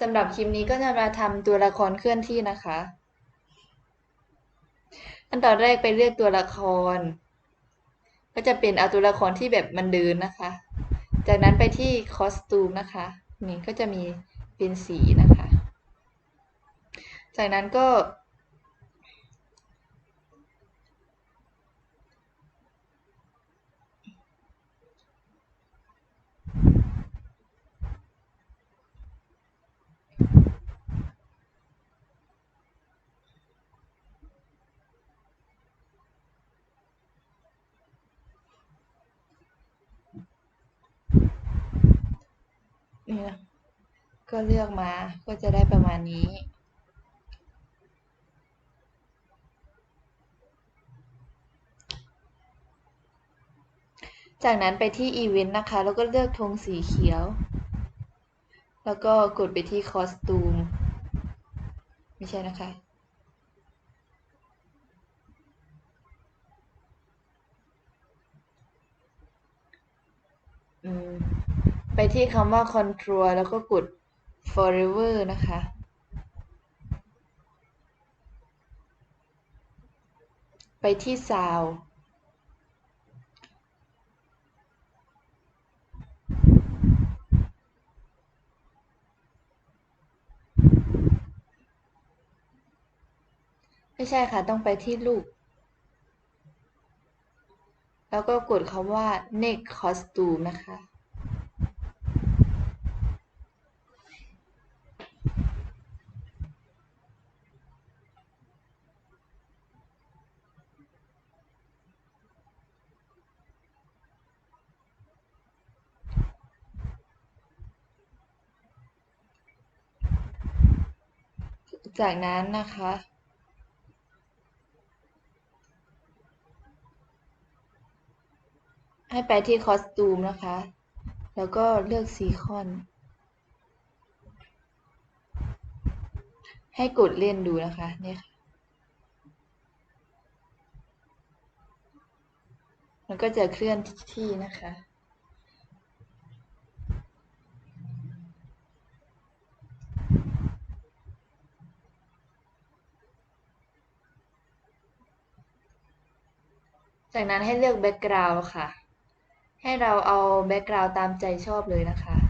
สำหรับคลิปนี้ก็จะมาทำตัวละครเคลื่อนที่นะคะอันตอนแรกไปเลือกตัวละคร ก็จะเป็นเอาตัวละครที่แบบมันเดินนะคะ จากนั้นไปที่คอสตูมนะคะ นี่ก็จะมีเป็นสีนะคะ จากนั้นก็ นี่นะก็เลือกมาก็จะได้ประมาณนี้ จากนั้นไปที่อีเวนต์นะคะ แล้วก็เลือกธงสีเขียว แล้วก็กดไปที่คอสตูม ไม่ใช่นะคะอืม ไปที่คำว่า control แล้วก็กด forever นะคะ ไปที่ sound ไม่ใช่ค่ะ ต้องไปที่ลูกแล้วก็กดคำว่า next costume นะคะ จากนั้นนะคะให้ไปที่คอสตูมนะคะ แล้วก็เลือกซีคอน ให้กดเล่นดูนะคะ เนี่ยค่ะ มันก็จะเคลื่อนที่นะคะ จากนั้นให้เลือกแบ็กกราวด์ค่ะ ให้เราเอาแบ็กกราวด์ตามใจชอบเลยนะคะ